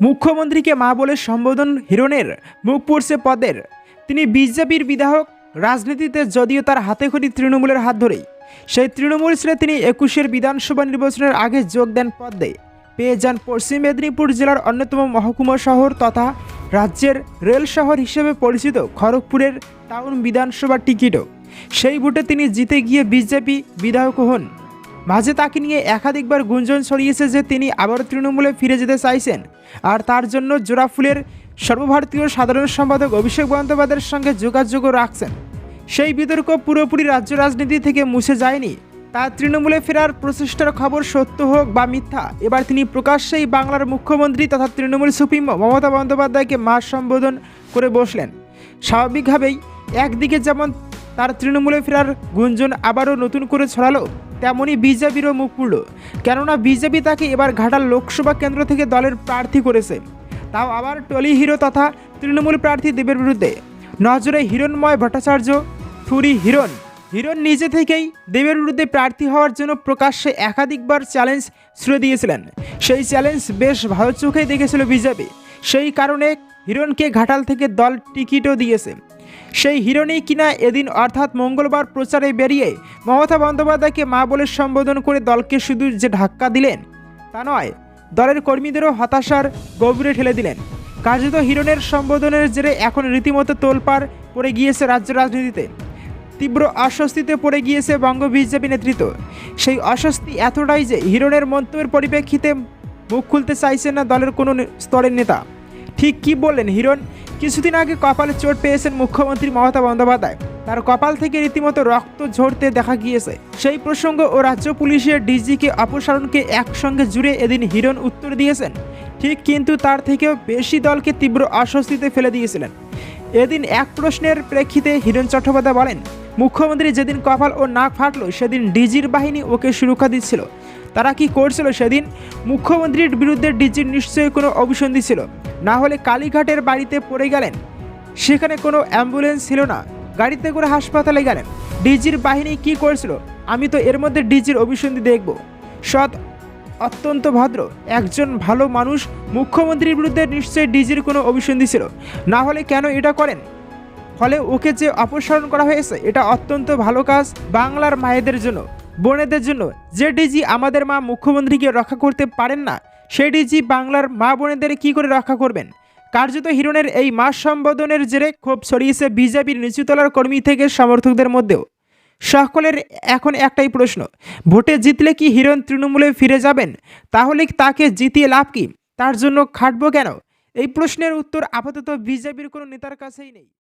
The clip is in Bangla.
মুখ্যমন্ত্রীকে মা বলে সম্বোধন হিরণের মুখ পড়ছে পদের। তিনি বিজেপির বিধায়ক, রাজনীতিতে যদিও তার হাতে খড়ি তৃণমূলের হাত ধরেই। সেই তৃণমূল ছেড়ে তিনি একুশের বিধানসভা নির্বাচনের আগে যোগ দেন পদে। পেয়ে যান পশ্চিম মেদিনীপুর জেলার অন্যতম মহকুমা শহর তথা রাজ্যের রেল শহর হিসেবে পরিচিত খড়গপুরের টাউন বিধানসভা টিকিটও। সেই ভোটে তিনি জিতে গিয়ে বিজেপি বিধায়ক হন। মাঝে তাকে নিয়ে একাধিকবার গুঞ্জন ছড়িয়েছে যে তিনি আবার তৃণমূলে ফিরে যেতে চাইছেন। আর তার জন্য জোড়াফুলের সর্বভারতীয় সাধারণ সম্পাদক অভিষেক বন্দ্যোপাধ্যায়ের সঙ্গে যোগাযোগও রাখছেন। সেই বিতর্ক পুরোপুরি রাজ্য রাজনীতি থেকে মুছে যায়নি। তার তৃণমূলে ফেরার প্রচেষ্টার খবর সত্য হোক বা মিথ্যা, এবার তিনি প্রকাশ্যেই বাংলার মুখ্যমন্ত্রী তথা তৃণমূল সুপ্রিমো মমতা বন্দ্যোপাধ্যায়কে মা সম্বোধন করে বসলেন। স্বাভাবিকভাবেই একদিকে যেমন তার তৃণমূলে ফেরার গুঞ্জন আবারও নতুন করে ছড়ালো তেমনই বিজেপিরও মুখ পুড়ল। কেননা বিজেপি তাকে এবার ঘাটাল লোকসভা কেন্দ্র থেকে দলের প্রার্থী করেছে। তাও আবার টলি হিরো তথা তৃণমূল প্রার্থী দেবের বিরুদ্ধে। নজরে হিরণময় ভট্টাচার্য ফুরি হিরণ। হিরণ নিজে থেকেই দেবের বিরুদ্ধে প্রার্থী হওয়ার জন্য প্রকাশ্যে একাধিকবার চ্যালেঞ্জ ছুড়ে দিয়েছিলেন। সেই চ্যালেঞ্জ বেশ ভালো চোখেই দেখেছিল বিজেপি। সেই কারণে হিরণকে ঘাটাল থেকে দল টিকিটও দিয়েছে। সেই হিরণই কিনা এদিন অর্থাৎ মঙ্গলবার প্রচারে বেরিয়ে মমতা বন্দ্যোপাধ্যায়কে মা বলে সম্বোধন করে দলকে শুধু যে ধাক্কা দিলেন, তা নয়, দলের কর্মীদেরও হতাশার গভীরে ঠেলে দিলেন। কার্যত হিরণের সম্বোধনের জেরে এখন রীতিমতো তোলপাড় পড়ে গিয়েছে রাজ্য রাজনীতিতে। তীব্র অস্বস্তিতে পড়ে গিয়েছে বঙ্গ বিজেপি নেতৃত্ব। সেই অস্বস্তি এতটাই যে হিরণের মন্তব্যের পরিপ্রেক্ষিতে মুখ খুলতে চাইছে না দলের কোনো স্তরের নেতা। ঠিক কি বললেন হিরণ? কিছুদিন আগে কপালে চোট পেয়েছেন মুখ্যমন্ত্রী মমতা বন্দ্যোপাধ্যায়। তার কপাল থেকে রীতিমতো রক্ত ঝরতে দেখা গিয়েছে। সেই প্রসঙ্গ ও রাজ্য পুলিশের ডিজিকে অপসারণকে একসঙ্গে জুড়ে এদিন হিরণ উত্তর দিয়েছেন। ঠিক কিন্তু তার থেকেও বেশি দলকে তীব্র অস্বস্তিতে ফেলে দিয়েছিলেন। এদিন এক প্রশ্নের প্রেক্ষিতে হিরণ চট্টোপাধ্যায় বলেন, মুখ্যমন্ত্রী যেদিন কপাল ও নাক ফাটলো, সেদিন ডিজির বাহিনী ওকে সুরক্ষা দিচ্ছিল। তারা কি করছিল সেদিন? মুখ্যমন্ত্রীর বিরুদ্ধে ডিজির নিশ্চয়ই কোনো অভিসন্ধি ছিল। না হলে কালীঘাটের বাড়িতে পড়ে গেলেন। সেখানে কোনো অ্যাম্বুলেন্স ছিল না। গাড়িতে করে হাসপাতালে গেলেন। ডিজির বাহিনী কি করেছিল? আমি তো এর মধ্যে ডিজির অভিসন্ধি দেখব। সৎ, অত্যন্ত ভদ্র, একজন ভালো মানুষ, মুখ্যমন্ত্রীর বিরুদ্ধে নিশ্চয়ই ডিজির কোনো অভিসন্ধি ছিল। না হলে কেন এটা করেন? ফলে ওকে যে অপসারণ করা হয়েছে, এটা অত্যন্ত ভালো কাজ বাংলার মায়েদের জন্য। বোনেদের জন্য যে ডিজি আমাদের মা মুখ্যমন্ত্রীকে রক্ষা করতে পারেন না, সেই ডিজি বাংলার মা বোনেদের কি করে রক্ষা করবেন? কার্যত হিরণের এই মাস সম্বোধনের জেরে ক্ষোভ ছড়িয়েছে বিজেপির নিচুতলার কর্মী থেকে সমর্থকদের মধ্যেও। সকলের এখন একটাই প্রশ্ন, ভোটে জিতলে কি হিরণ তৃণমূলে ফিরে যাবেন? তাহলে তাকে জিতিয়ে লাভ কি? তার জন্য খাটবো কেন? এই প্রশ্নের উত্তর আপাতত বিজেপির কোনো নেতার কাছেই নেই।